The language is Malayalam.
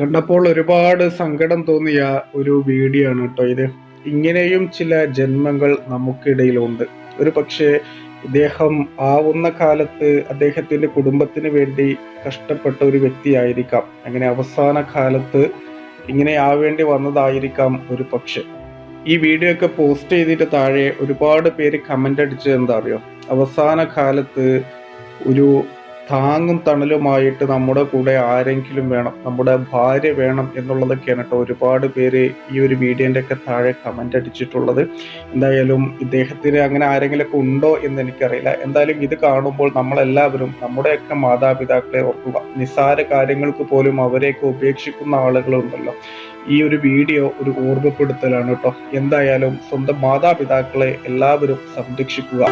കണ്ടപ്പോൾ ഒരുപാട് സങ്കടം തോന്നിയ ഒരു വീഡിയോ ആണ് കേട്ടോ ഇത്. ഇങ്ങനെയും ചില ജന്മങ്ങൾ നമുക്കിടയിലുണ്ട്. ഒരു പക്ഷേ ഇദ്ദേഹം ആവുന്ന കാലത്ത് അദ്ദേഹത്തിന്റെ കുടുംബത്തിന് വേണ്ടി കഷ്ടപ്പെട്ട ഒരു വ്യക്തിയായിരിക്കാം. അങ്ങനെ അവസാന കാലത്ത് ഇങ്ങനെ ആവേണ്ടി വന്നതായിരിക്കാം ഒരു പക്ഷെ. ഈ വീഡിയോ ഒക്കെ പോസ്റ്റ് ചെയ്തിട്ട് താഴെ ഒരുപാട് പേര് കമന്റ് അടിച്ചത് എന്താ അറിയോ? അവസാന കാലത്ത് ഒരു താങ്ങും തണലുമായിട്ട് നമ്മുടെ കൂടെ ആരെങ്കിലും വേണം നമ്മുടെ ഭാര്യ വേണം എന്നുള്ളതൊക്കെയാണ് കേട്ടോ ഒരുപാട് പേര് ഈ ഒരു വീഡിയോന്റെ ഒക്കെ താഴെ കമന്റ് അടിച്ചിട്ടുള്ളത്. എന്തായാലും ഇദ്ദേഹത്തിന് അങ്ങനെ ആരെങ്കിലുമൊക്കെ ഉണ്ടോ എന്ന് എനിക്കറിയില്ല. എന്തായാലും ഇത് കാണുമ്പോൾ നമ്മളെല്ലാവരും നമ്മുടെയൊക്കെ മാതാപിതാക്കളെ ഓർക്കുക നിസ്സാര കാര്യങ്ങൾക്ക് പോലും അവരെയൊക്കെ ഉപേക്ഷിക്കുന്ന ആളുകളുണ്ടല്ലോ. ഈ ഒരു വീഡിയോ ഒരു ഓർമ്മപ്പെടുത്തലാണ് കേട്ടോ. എന്തായാലും സ്വന്തം മാതാപിതാക്കളെ എല്ലാവരും സംരക്ഷിക്കുക.